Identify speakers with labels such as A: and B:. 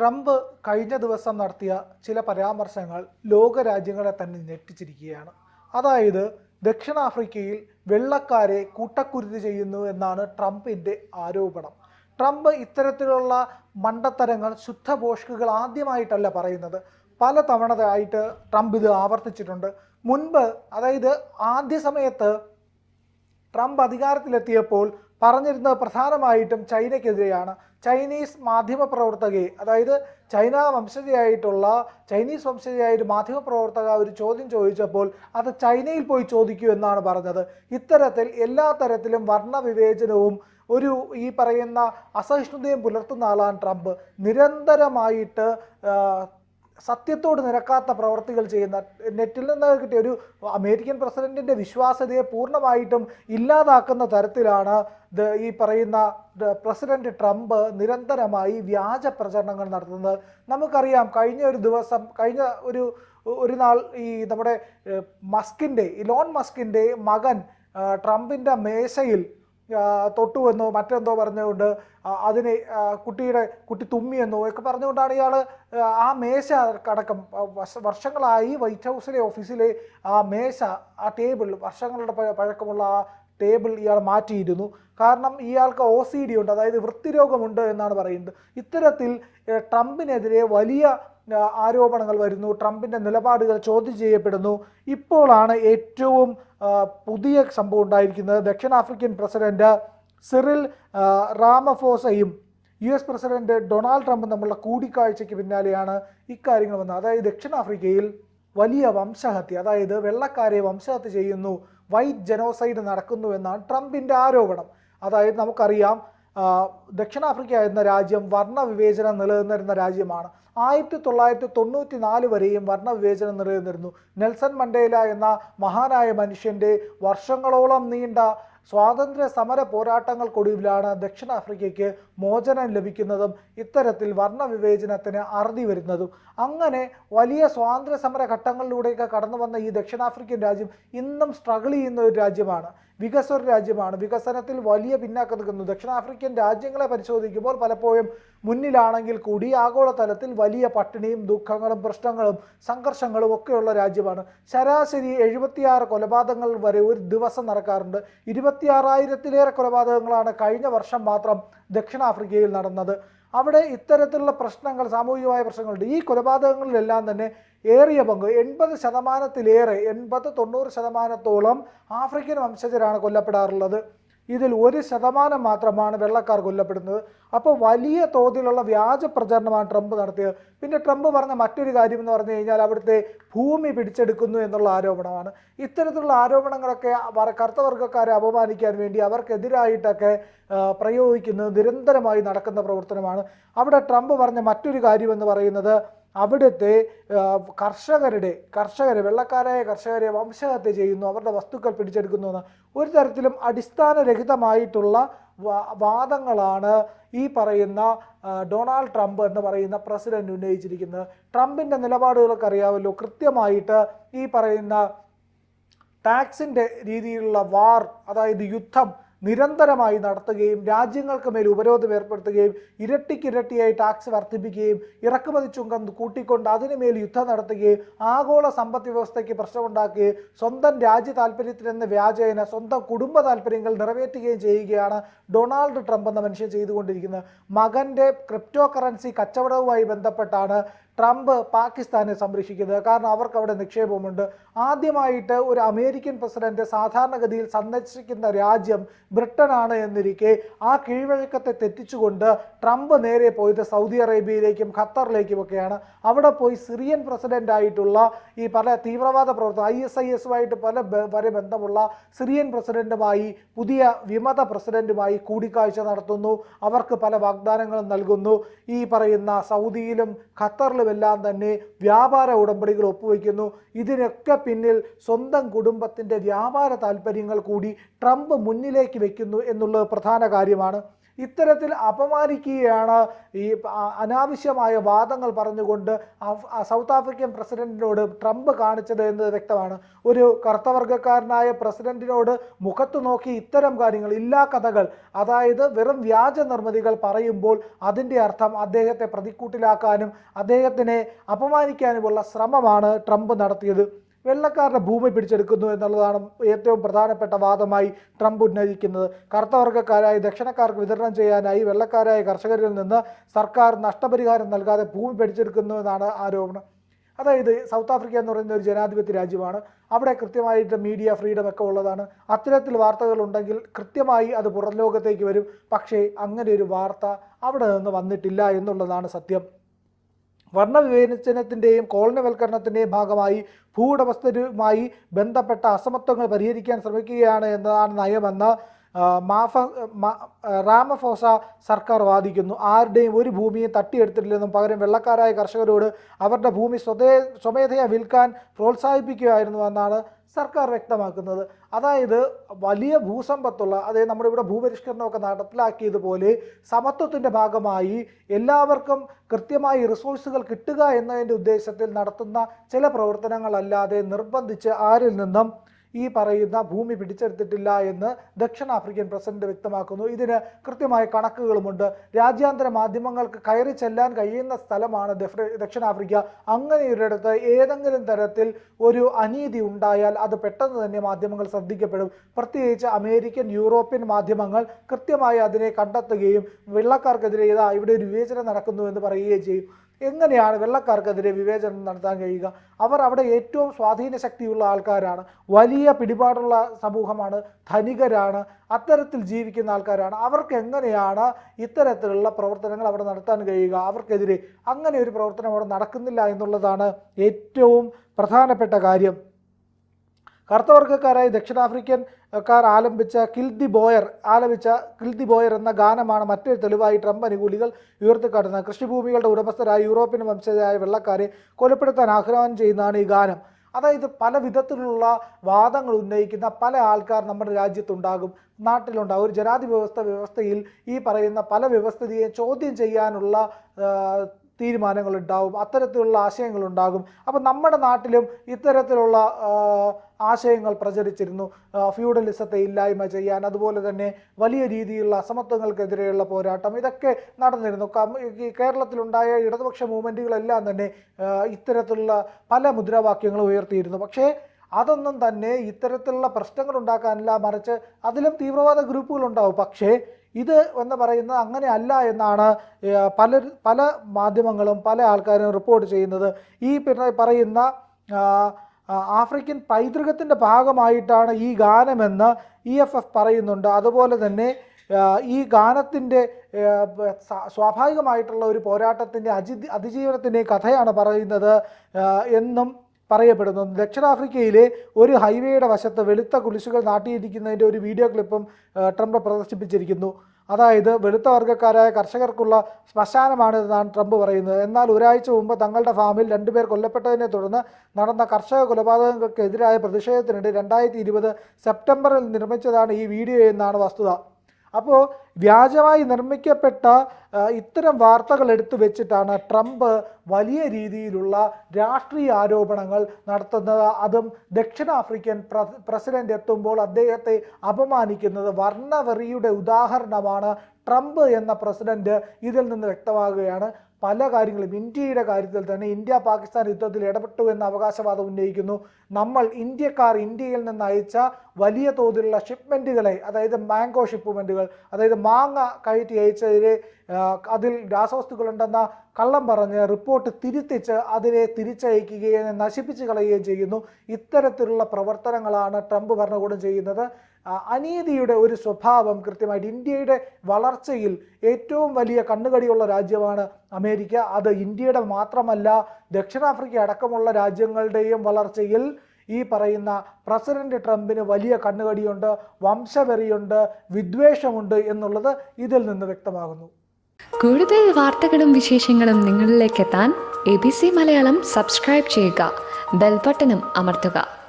A: Trump കഴിഞ്ഞ ദിവസം നടത്തിയ ചില പരാമർശങ്ങൾ ലോകരാജ്യങ്ങളെ തന്നെ ഞെട്ടിച്ചിരിക്കുകയാണ്. അതായത് ദക്ഷിണാഫ്രിക്കയിൽ വെള്ളക്കാരെ കൂട്ടക്കുരുതി ചെയ്യുന്നു എന്നാണ് ട്രംപിന്റെ ആരോപണം. ട്രംപ് ഇത്തരത്തിലുള്ള മണ്ടത്തരങ്ങൾ ശുദ്ധഭോഷ്കുകൾ ആദ്യമായിട്ടല്ല പറയുന്നത്. പല തവണയായിട്ട് ട്രംപ് ഇത് ആവർത്തിച്ചിട്ടുണ്ട്. മുൻപ് അതായത് ആദ്യ സമയത്ത് ട്രംപ് അധികാരത്തിലെത്തിയപ്പോൾ പറഞ്ഞിരുന്നത് പ്രധാനമായിട്ടും ചൈനയ്ക്കെതിരെയാണ്. ചൈനീസ് മാധ്യമ പ്രവർത്തകയെ അതായത് ചൈന വംശജയായിട്ടുള്ള ചൈനീസ് വംശജയായ ഒരു മാധ്യമ പ്രവർത്തക ഒരു ചോദ്യം ചോദിച്ചപ്പോൾ അത് ചൈനയിൽ പോയി ചോദിക്കൂ എന്നാണ് പറഞ്ഞത്. ഇത്തരത്തിൽ എല്ലാ തരത്തിലും വർണവിവേചനവും ഒരു ഈ പറയുന്ന അസഹിഷ്ണുതയും പുലർത്തുന്ന ആളാണ് ട്രംപ്. നിരന്തരമായിട്ട് സത്യത്തോട് നിരക്കാത്ത പ്രവർത്തികൾ ചെയ്യുന്ന നെറ്റിൽ നിന്ന് കിട്ടിയ ഒരു അമേരിക്കൻ പ്രസിഡന്റിന്റെ വിശ്വാസ്യതയെ പൂർണമായിട്ടും ഇല്ലാതാക്കുന്ന തരത്തിലാണ് ഈ പറയുന്ന പ്രസിഡന്റ് ട്രംപ് നിരന്തരമായി വ്യാജ പ്രചരണങ്ങൾ നടത്തുന്നത്. നമുക്കറിയാം കഴിഞ്ഞ ഒരു ദിവസം കഴിഞ്ഞ ഒരു ഒരു നാൾ ഈ നമ്മുടെ മസ്കിന്റെ ഇലോൺ മസ്കിന്റെ മകൻ ട്രംപിന്റെ മേശയിൽ ആ, തൊട്ടുവെന്നോ മറ്റെന്തോ പറഞ്ഞുകൊണ്ട് അതിനെ കുട്ടിയുടെ കുട്ടി തുമ്മി തുമ്മിയെന്നോ ഒക്കെ പറഞ്ഞുകൊണ്ടാണ് ഇയാൾ ആ മേശ അടക്കം വർഷങ്ങളായി വൈറ്റ് ഹൗസിലെ ഓഫീസിലെ ആ മേശ ആ ടേബിൾ വർഷങ്ങളുടെ പഴക്കമുള്ള ആ ടേബിൾ ഇയാൾ മാറ്റിയിരുന്നു. കാരണം ഇയാൾക്ക് ഒ സി ഡി ഉണ്ട് അതായത് വൃത്തിരോഗമുണ്ട് എന്നാണ് പറയുന്നത്. ഇത്തരത്തിൽ ട്രംപിനെതിരെ വലിയ ആരോപണങ്ങൾ വരുന്നു. ട്രംപിന്റെ നിലപാടുകൾ ചോദ്യം ചെയ്യപ്പെടുന്നു. ഇപ്പോഴാണ് ഏറ്റവും പുതിയ സംഭവം ഉണ്ടായിരിക്കുന്നത്. ദക്ഷിണാഫ്രിക്കൻ പ്രസിഡന്റ് സിറിൽ റാമഫോസയും യു എസ് പ്രസിഡന്റ് ഡൊണാൾഡ് ട്രംപും തമ്മിലുള്ള കൂടിക്കാഴ്ചയ്ക്ക് പിന്നാലെയാണ് ഇക്കാര്യങ്ങൾ വന്നത്. അതായത് ദക്ഷിണാഫ്രിക്കയിൽ വലിയ വംശഹത്യ അതായത് വെള്ളക്കാരെ വംശഹത്യ ചെയ്യുന്നു വൈറ്റ് ജനോസൈഡ് നടക്കുന്നു എന്നാണ് ട്രംപിന്റെ ആരോപണം. അതായത് നമുക്കറിയാം ദക്ഷിണാഫ്രിക്ക എന്ന രാജ്യം വർണവിവേചനം നിലനിന്നിരുന്ന രാജ്യമാണ്. ആയിരത്തി തൊള്ളായിരത്തി തൊണ്ണൂറ്റി നാല് വരെയും വർണവിവേചനം നിലനിന്നിരുന്നു നെൽസൺ മണ്ടേല എന്ന മഹാനായ മനുഷ്യന്റെ വർഷങ്ങളോളം നീണ്ട സ്വാതന്ത്ര്യ സമര പോരാട്ടങ്ങൾക്കൊടുവിലാണ് ദക്ഷിണാഫ്രിക്കയ്ക്ക് മോചനം ലഭിക്കുന്നതും ഇത്തരത്തിൽ വർണവിവേചനത്തിന് അറുതി വരുന്നതും. അങ്ങനെ വലിയ സ്വാതന്ത്ര്യ സമര ഘട്ടങ്ങളിലൂടെയൊക്കെ കടന്നു വന്ന ഈ ദക്ഷിണാഫ്രിക്കൻ രാജ്യം ഇന്നും സ്ട്രഗിൾ ചെയ്യുന്ന ഒരു രാജ്യമാണ്. വികസ്വര രാജ്യമാണ്. വികസനത്തിൽ വലിയ പിന്നാക്കം നിൽക്കുന്നു. ദക്ഷിണാഫ്രിക്കൻ രാജ്യങ്ങളെ പരിശോധിക്കുമ്പോൾ പലപ്പോഴും മുന്നിലാണെങ്കിൽ കൂടി ആഗോളതലത്തിൽ വലിയ പട്ടിണിയും ദുഃഖങ്ങളും പ്രശ്നങ്ങളും സംഘർഷങ്ങളും ഒക്കെയുള്ള രാജ്യമാണ്. ശരാശരി എഴുപത്തിയാറ് കൊലപാതകങ്ങൾ വരെ ഒരു ദിവസം നടക്കാറുണ്ട്. ഇരുപത്തിയാറായിരത്തിലേറെ കൊലപാതകങ്ങളാണ് കഴിഞ്ഞ വർഷം മാത്രം ദക്ഷിണാഫ്രിക്കയിൽ നടന്നത്. അവിടെ ഇത്തരത്തിലുള്ള പ്രശ്നങ്ങൾ സാമൂഹികമായ പ്രശ്നങ്ങളുണ്ട്. ഈ കൊലപാതകങ്ങളിലെല്ലാം തന്നെ ഏറിയ പങ്ക് എൺപത് ശതമാനത്തിലേറെ എൺപത് തൊണ്ണൂറ് ശതമാനത്തോളം ആഫ്രിക്കൻ വംശജരാണ് കൊല്ലപ്പെടാറുള്ളത്. ഇതിൽ ഒരു ശതമാനം മാത്രമാണ് വെള്ളക്കാർ കൊല്ലപ്പെടുന്നത്. അപ്പോൾ വലിയ തോതിലുള്ള വ്യാജ പ്രചരണമാണ് ട്രംപ് നടത്തിയത്. പിന്നെ ട്രംപ് പറഞ്ഞ മറ്റൊരു കാര്യം എന്ന് പറഞ്ഞു കഴിഞ്ഞാൽ അവിടുത്തെ ഭൂമി പിടിച്ചെടുക്കുന്നു എന്നുള്ള ആരോപണമാണ്. ഇത്തരത്തിലുള്ള ആരോപണങ്ങളൊക്കെ വർ- കറുത്ത വർഗക്കാരെ അപമാനിക്കാൻ വേണ്ടി അവർക്കെതിരായിട്ടൊക്കെ പ്രയോഗിക്കുന്നത് നിരന്തരമായി നടക്കുന്ന പ്രവർത്തനമാണ്. അവിടെ ട്രംപ് പറഞ്ഞ മറ്റൊരു കാര്യം എന്ന് പറയുന്നത് അവിടുത്തെ കർഷകരുടെ കർഷകരെ വെള്ളക്കാരായ കർഷകരെ വംശഹത്യ ചെയ്യുന്നു അവരുടെ വസ്തുക്കൾ പിടിച്ചെടുക്കുന്നു എന്ന്. ഒരു തരത്തിലും അടിസ്ഥാനരഹിതമായിട്ടുള്ള വാദങ്ങളാണ് ഈ പറയുന്ന ഡൊണാൾഡ് ട്രംപ് എന്ന് പറയുന്ന പ്രസിഡന്റ് ഉന്നയിച്ചിരിക്കുന്നത്. ട്രംപിന്റെ നിലപാടുകളൊക്കെ അറിയാമല്ലോ. കൃത്യമായിട്ട് ഈ പറയുന്ന ടാക്സിന്റെ രീതിയിലുള്ള വാർ അതായത് യുദ്ധം നിരന്തരമായി നടത്തുകയും രാജ്യങ്ങൾക്ക് മേൽ ഉപരോധം ഏർപ്പെടുത്തുകയും ഇരട്ടിക്കിരട്ടിയായി ടാക്സ് വർദ്ധിപ്പിക്കുകയും ഇറക്കുമതി ചുങ്കം കൂട്ടിക്കൊണ്ട് അതിനുമേൽ യുദ്ധം നടത്തുകയും ആഗോള സമ്പദ് വ്യവസ്ഥയ്ക്ക് പ്രശ്നമുണ്ടാക്കുകയും സ്വന്തം രാജ്യ താല്പര്യത്തിനെന്ന വ്യാജേന സ്വന്തം കുടുംബ താല്പര്യങ്ങൾ നിറവേറ്റുകയും ചെയ്യുകയാണ് ഡൊണാൾഡ് ട്രംപ് എന്ന മനുഷ്യൻ ചെയ്തുകൊണ്ടിരിക്കുന്നത്. മകന്റെ ക്രിപ്റ്റോ കറൻസി കച്ചവടവുമായി ബന്ധപ്പെട്ടാണ് ട്രംപ് പാകിസ്ഥാനെ സംരക്ഷിക്കുന്നത്. കാരണം അവർക്ക് അവിടെ നിക്ഷേപമുണ്ട്. ആദ്യമായിട്ട് ഒരു അമേരിക്കൻ പ്രസിഡന്റ് സാധാരണഗതിയിൽ സന്ദർശിക്കുന്ന രാജ്യം ബ്രിട്ടനാണ് എന്നിരിക്കെ ആ കീഴ്വഴക്കത്തെ തെറ്റിച്ചുകൊണ്ട് ട്രംപ് നേരെ പോയത് സൗദി അറേബ്യയിലേക്കും ഖത്തറിലേക്കുമൊക്കെയാണ്. അവിടെ പോയി സിറിയൻ പ്രസിഡന്റ് ആയിട്ടുള്ള ഈ പല തീവ്രവാദ പ്രവർത്തനം ഐ എസ് ഐ എസുമായിട്ട് പല വരെ ബന്ധമുള്ള സിറിയൻ പ്രസിഡന്റുമായി പുതിയ വിമത പ്രസിഡന്റുമായി കൂടിക്കാഴ്ച നടത്തുന്നു. അവർക്ക് പല വാഗ്ദാനങ്ങളും നൽകുന്നു. ഈ പറയുന്ന സൗദിയിലും ഖത്തറിലുമെല്ലാം തന്നെ വ്യാപാര ഉടമ്പടികൾ ഒപ്പുവയ്ക്കുന്നു ഇതിനൊക്കെ പിന്നിൽ സ്വന്തം കുടുംബത്തിന്റെ വ്യാപാര താല്പര്യങ്ങൾ കൂടി ട്രംപ് മുന്നിലേക്ക് വയ്ക്കുന്നു എന്നുള്ളത് പ്രധാന കാര്യമാണ്. ഇത്തരത്തിൽ അപമാനിക്കുകയാണ് ഈ അനാവശ്യമായ വാദങ്ങൾ പറഞ്ഞുകൊണ്ട് സൗത്ത് ആഫ്രിക്കൻ പ്രസിഡന്റിനോട് ട്രംപ് കാണിച്ചത് എന്നത് വ്യക്തമാണ്. ഒരു കറുത്തവർഗക്കാരനായ പ്രസിഡന്റിനോട് മുഖത്തു നോക്കി ഇത്തരം കാര്യങ്ങൾ ഇല്ലാ കഥകൾ അതായത് വെറും വ്യാജ നിർമ്മിതികൾ പറയുമ്പോൾ അതിന്റെ അർത്ഥം അദ്ദേഹത്തെ പ്രതിക്കൂട്ടിലാക്കാനും അദ്ദേഹത്തിനെ അപമാനിക്കാനുമുള്ള ശ്രമമാണ് ട്രംപ് നടത്തിയത്. വെള്ളക്കാരുടെ ഭൂമി പിടിച്ചെടുക്കുന്നു എന്നുള്ളതാണ് ഏറ്റവും പ്രധാനപ്പെട്ട വാദമായി ട്രംപ് ഉന്നയിക്കുന്നത്. കറുത്തവർഗക്കാരായി ദക്ഷിണക്കാർക്ക് വിതരണം ചെയ്യാനായി വെള്ളക്കാരായ കർഷകരിൽ നിന്ന് സർക്കാർ നഷ്ടപരിഹാരം നൽകാതെ ഭൂമി പിടിച്ചെടുക്കുന്നു എന്നാണ് ആരോപണം. അതായത് സൗത്ത് ആഫ്രിക്ക എന്ന് പറയുന്ന ഒരു ജനാധിപത്യ രാജ്യമാണ്. അവിടെ കൃത്യമായിട്ട് മീഡിയ ഫ്രീഡം ഒക്കെ ഉള്ളതാണ്. അത്തരത്തിൽ വാർത്തകൾ ഉണ്ടെങ്കിൽ കൃത്യമായി അത് പുറം ലോകത്തേക്ക് വരും. പക്ഷേ അങ്ങനെ ഒരു വാർത്ത അവിടെ നിന്ന് വന്നിട്ടില്ല എന്നുള്ളതാണ് സത്യം. വർണവിവേചനത്തിന്റെയും കോളനിവൽക്കരണത്തിന്റെയും ഭാഗമായി ഭൂവുടമസ്ഥരുമായി ബന്ധപ്പെട്ട അസമത്വങ്ങൾ പരിഹരിക്കാൻ ശ്രമിക്കുകയാണ് എന്നതാണ് നയമെന്ന് മാഫ റാമഫോസ സർക്കാർ വാദിക്കുന്നു. ആരുടെയും ഒരു ഭൂമിയും തട്ടിയെടുത്തിട്ടില്ലെന്നും പകരം വെള്ളക്കാരായ കർഷകരോട് അവരുടെ ഭൂമി സ്വതേ സ്വമേധയാ വിൽക്കാൻ പ്രോത്സാഹിപ്പിക്കുകയായിരുന്നു എന്നാണ് സർക്കാർ വ്യക്തമാക്കുന്നത്. അതായത് വലിയ ഭൂസമ്പത്തുള്ള അതായത് നമ്മുടെ ഇവിടെ ഭൂപരിഷ്കരണമൊക്കെ നടപ്പിലാക്കിയതുപോലെ സമത്വത്തിന്റെ ഭാഗമായി എല്ലാവർക്കും കൃത്യമായി റിസോഴ്സുകൾ കിട്ടുക എന്നതിന്റെ ഉദ്ദേശത്തിൽ നടത്തുന്ന ചില പ്രവർത്തനങ്ങളല്ലാതെ നിർബന്ധിച്ച് ആരിൽ നിന്നും ഈ പറയുന്ന ഭൂമി പിടിച്ചെടുത്തിട്ടില്ല എന്ന് ദക്ഷിണാഫ്രിക്കൻ പ്രസിഡന്റ് വ്യക്തമാക്കുന്നു. ഇതിന് കൃത്യമായ കണക്കുകളുമുണ്ട്. രാജ്യാന്തര മാധ്യമങ്ങൾക്ക് കയറി ചെല്ലാൻ കഴിയുന്ന സ്ഥലമാണ് ദക്ഷിണാഫ്രിക്ക. ദക്ഷിണാഫ്രിക്ക അങ്ങനെയൊരിടത്ത് ഏതെങ്കിലും തരത്തിൽ ഒരു അനീതി ഉണ്ടായാൽ അത് പെട്ടെന്ന് തന്നെ മാധ്യമങ്ങൾ ശ്രദ്ധിക്കപ്പെടും. പ്രത്യേകിച്ച് അമേരിക്കൻ യൂറോപ്യൻ മാധ്യമങ്ങൾ കൃത്യമായി അതിനെ കണ്ടെത്തുകയും വെള്ളക്കാർക്കെതിരെ ഇതാ ഇവിടെ ഒരു വിവേചനം നടക്കുന്നു എന്ന് പറയുകയും ചെയ്യും. എങ്ങനെയാണ് വെള്ളക്കാർക്കെതിരെ വിവേചനം നടത്താൻ കഴിയുക? അവർ അവിടെ ഏറ്റവും സ്വാധീന ശക്തിയുള്ള ആൾക്കാരാണ്. വലിയ പിടിപാടുള്ള സമൂഹമാണ്. ധനികരാണ്. അത്തരത്തിൽ ജീവിക്കുന്ന ആൾക്കാരാണ്. അവർക്ക് എങ്ങനെയാണ് ഇത്തരത്തിലുള്ള പ്രവർത്തനങ്ങൾ അവിടെ നടത്താൻ കഴിയുക? അവർക്കെതിരെ അങ്ങനെ ഒരു പ്രവർത്തനം അവിടെ നടക്കുന്നില്ല എന്നുള്ളതാണ് ഏറ്റവും പ്രധാനപ്പെട്ട കാര്യം. കറുത്തവർഗക്കാരായ ദക്ഷിണാഫ്രിക്കൻ ആലംബിച്ച കിൽ ദി ബോയർ ആലപിച്ച കിൽ ദി ബോയർ എന്ന ഗാനമാണ് മറ്റൊരു തെളിവായി ട്രംപ് അനുകൂലികൾ ഉയർത്തിക്കാട്ടുന്നത് കൃഷിഭൂമികളുടെ ഉടമസ്ഥരായ യൂറോപ്യൻ വംശജരായ വെള്ളക്കാരെ കൊലപ്പെടുത്താൻ ആഹ്വാനം ചെയ്യുന്നതാണ് ഈ ഗാനം. അതായത് പല വിധത്തിലുള്ള വാദങ്ങൾ ഉന്നയിക്കുന്ന പല ആൾക്കാർ നമ്മുടെ രാജ്യത്തുണ്ടാകും നാട്ടിലുണ്ടാകും. ഒരു ജനാധിപത്യ വ്യവസ്ഥ വ്യവസ്ഥയിൽ ഈ പറയുന്ന പല വ്യവസ്ഥിതിയെ ചോദ്യം ചെയ്യാനുള്ള തീരുമാനങ്ങളുണ്ടാവും അത്തരത്തിലുള്ള ആശയങ്ങളുണ്ടാകും. അപ്പം നമ്മുടെ നാട്ടിലും ഇത്തരത്തിലുള്ള ആശയങ്ങൾ പ്രചരിച്ചിരുന്നു. ഫ്യൂഡലിസത്തെ ഇല്ലായ്മ ചെയ്യാൻ അതുപോലെ തന്നെ വലിയ രീതിയിലുള്ള അസമത്വങ്ങൾക്കെതിരെയുള്ള പോരാട്ടം ഇതൊക്കെ നടന്നിരുന്നു. കേരളത്തിലുണ്ടായ ഇടതുപക്ഷ മൂവ്മെന്റുകളെല്ലാം തന്നെ ഇത്തരത്തിലുള്ള പല മുദ്രാവാക്യങ്ങളും ഉയർത്തിയിരുന്നു. പക്ഷേ അതൊന്നും തന്നെ ഇത്തരത്തിലുള്ള പ്രശ്നങ്ങൾ ഉണ്ടാക്കാനല്ല മറിച്ച് അതിലും തീവ്രവാദ ഗ്രൂപ്പുകൾ ഉണ്ടാവും. പക്ഷേ ഇത് എന്ന് പറയുന്നത് അങ്ങനെ അല്ല എന്നാണ് പല പല മാധ്യമങ്ങളും പല ആൾക്കാരും റിപ്പോർട്ട് ചെയ്യുന്നത്. ഈ പറയുന്ന ആഫ്രിക്കൻ പൈതൃകത്തിന്റെ ഭാഗമായിട്ടാണ് ഈ ഗാനമെന്ന് ഇ എഫ് എഫ് പറയുന്നുണ്ട്. അതുപോലെ തന്നെ ഈ ഗാനത്തിന്റെ സ്വാഭാവികമായിട്ടുള്ള ഒരു പോരാട്ടത്തിന്റെ അജി അതിജീവനത്തിന്റെ കഥയാണ് പറയുന്നത് എന്നും പറയപ്പെടുന്നു. ദക്ഷിണാഫ്രിക്കയിലെ ഒരു ഹൈവേയുടെ വശത്ത് വെളുത്ത കുരിശുകൾ നാട്ടിയിരിക്കുന്നതിന്റെ ഒരു വീഡിയോ ക്ലിപ്പും ട്രംപ് പ്രദർശിപ്പിച്ചിരിക്കുന്നു. അതായത് വെളുത്ത വർഗക്കാരായ കർഷകർക്കുള്ള ശ്മശാനമാണിതെന്നാണ് ട്രംപ് പറയുന്നത്. എന്നാൽ ഒരാഴ്ച മുമ്പ് തങ്ങളുടെ ഫാമിൽ രണ്ടുപേർ കൊല്ലപ്പെട്ടതിനെ തുടർന്ന് നടന്ന കർഷക കൊലപാതകങ്ങൾക്കെതിരായ പ്രതിഷേധത്തിനിടെ രണ്ടായിരത്തി സെപ്റ്റംബറിൽ നിർമ്മിച്ചതാണ് ഈ വീഡിയോ എന്നാണ് വസ്തുത. അപ്പോൾ വ്യാജമായി നിർമ്മിക്കപ്പെട്ട ഇത്തരം വാർത്തകൾ എടുത്തു വെച്ചിട്ടാണ് ട്രംപ് വലിയ രീതിയിലുള്ള രാഷ്ട്രീയ ആരോപണങ്ങൾ നടത്തുന്നത്. അതും ദക്ഷിണാഫ്രിക്കൻ പ്ര പ്രസിഡന്റ് എത്തുമ്പോൾ അദ്ദേഹത്തെ അപമാനിക്കുന്നത് വർണവെറിയുടെ ഉദാഹരണമാണ് ട്രംപ് എന്ന പ്രസിഡന്റ് ഇതിൽ നിന്ന് വ്യക്തമാകുകയാണ്. പല കാര്യങ്ങളും ഇന്ത്യയുടെ കാര്യത്തിൽ തന്നെ ഇന്ത്യ പാകിസ്ഥാൻ യുദ്ധത്തിൽ ഇടപെട്ടു എന്ന അവകാശവാദം ഉന്നയിക്കുന്നു. നമ്മൾ ഇന്ത്യക്കാർ ഇന്ത്യയിൽ നിന്ന് അയച്ച വലിയ തോതിലുള്ള ഷിപ്മെന്റുകളെ അതായത് മാംഗോ ഷിപ്മെന്റുകൾ അതായത് മാങ്ങ കയറ്റി അയച്ചതിരെ അതിൽ രാസവസ്തുക്കളുണ്ടെന്ന കള്ളം പറഞ്ഞ് റിപ്പോർട്ട് തിരുത്തിച്ച് അതിനെ തിരിച്ചയക്കുകയും നശിപ്പിച്ച് കളയുകയും ചെയ്യുന്നു. ഇത്തരത്തിലുള്ള പ്രവർത്തനങ്ങളാണ് ട്രംപ് ഭരണകൂടം ചെയ്യുന്നത്. അനീതിയുടെ ഒരു സ്വഭാവം കൃത്യമായിട്ട് ഇന്ത്യയുടെ വളർച്ചയിൽ ഏറ്റവും വലിയ കണ്ണുകടിയുള്ള രാജ്യമാണ് അമേരിക്ക. അത് ഇന്ത്യയുടെ മാത്രമല്ല ദക്ഷിണാഫ്രിക്ക അടക്കമുള്ള രാജ്യങ്ങളുടെയും വളർച്ചയിൽ ഈ പറയുന്ന പ്രസിഡന്റ് ട്രംപിന് വലിയ കണ്ണുകടിയുണ്ട് വംശവെറിയുണ്ട് വിദ്വേഷമുണ്ട് എന്നുള്ളത് ഇതിൽ നിന്ന് വ്യക്തമാകുന്നു.
B: കൂടുതൽ വാർത്തകളും വിശേഷങ്ങളും നിങ്ങളിലേക്ക് എത്താൻ A B C Malayalam subscribe ചെയ്യുക ബെൽബട്ടനും അമർത്തുക.